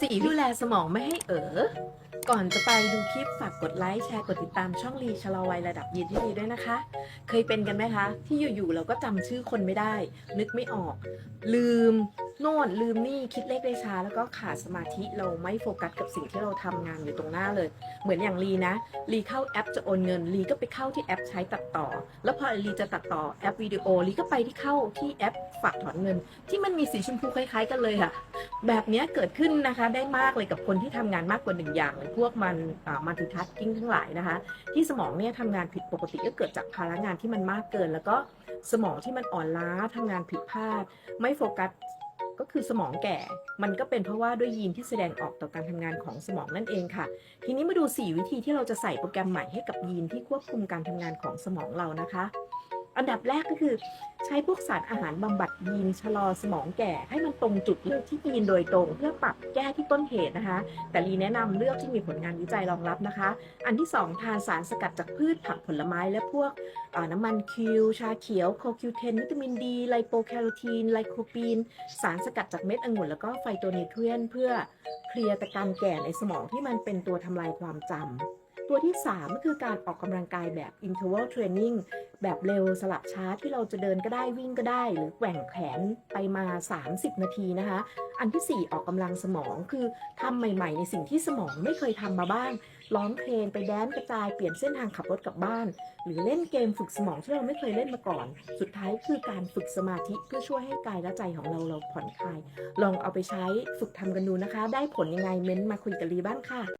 สี่ดูแลสมองไม่ให้เออก่อนจะไปดูคลิปฝากกดไลค์แชร์กดติดตามช่องรีชะลอวัยระดับยีนที่ดีด้วยนะคะ เคยเป็นกันไหมคะ ที่อยู่ๆเราก็จำชื่อคนไม่ได้ นึกไม่ออก ลืมโน่นลืมนี่คิดเลขได้ช้า แล้วก็ขาดสมาธิเราไม่โฟกัสกับสิ่งที่เราทำงานอยู่ตรงหน้าเลย เหมือนอย่างลีนะลีเข้าแอปจะโอนเงินลีก็ไปเข้าที่แอปใช้ตัดต่อ แล้วพอลีจะตัดต่อแอปวิดีโอลีก็ไปที่เข้าที่แอปฝากถอนเงิน ที่มันมีสีชมพูคล้าย ๆ กันเลยค่ะ แบบนี้เกิดขึ้นนะคะได้มากเลยกับคนที่ทำงานมากกว่าหนึ่งอย่างเลยพวกมันมัลติทัสกิ้งทั้งหลายนะคะ ที่สมองเนี่ยทำงานผิดปกติก็เกิดจากภาระงานที่มันมากเกิน แล้วก็สมองที่มันอ่อนล้าทำงานผิดพลาด ไม่โฟกัสก็คือสมองแก่ มันก็เป็นเพราะว่าด้วยยีนที่แสดงออกต่อการทำงานของสมองนั่นเองค่ะ ทีนี้มาดู 4 วิธีที่เราจะใส่โปรแกรมใหม่ให้กับยีนที่ควบคุมการทำงานของสมองเรานะคะ อันดับแรกก็คือ ช้พวกสารอาหารบำบัดยีนชะลอสมองแก่ ให้มันตรงจุดเลือกที่ยีนโดยตรง เพื่อปรับแก้ที่ต้นเหตุนะคะ แต่ลีแนะนำเลือกที่มีผลงานวิจัยรองรับนะคะ อันที่ 2 ทานสารสกัดจากพืชผักผลไม้และพวกน้ำมันคิว ชาเขียวโคคิวเทนวิตามินดี ไลโปแคโรทีน ไลโคปีน สารสกัดจากเม็ดองุ่นแล้วก็ไฟโตนิเทรียน เพื่อเคลียร์ตะการแก่ในสมองที่มันเป็นตัวทำลายความจำ ตัวที่3ก็คือการออกกำลังกายแบบ interval training แบบเร็วสลับช้าที่เราจะเดินก็ได้วิ่งก็ได้ หรือแกว่งแขนไปมา 30 นาทีนะคะ อันที่ 4 ออกกำลังสมองคือทำใหม่ ๆ ในสิ่งที่สมองไม่เคยทำมาบ้างร้องเพลงไปแดนกระจายเปลี่ยนเส้นทางขับรถกลับบ้าน หรือเล่นเกมฝึกสมองที่เราไม่เคยเล่นมาก่อน สุดท้ายคือการฝึกสมาธิเพื่อช่วยให้กายและใจของเราเราผ่อนคลาย ลองเอาไปใช้ฝึกทำกันดูนะคะ ได้ผลยังไงเม้นต์มาคุยกับลีบ้างค่ะ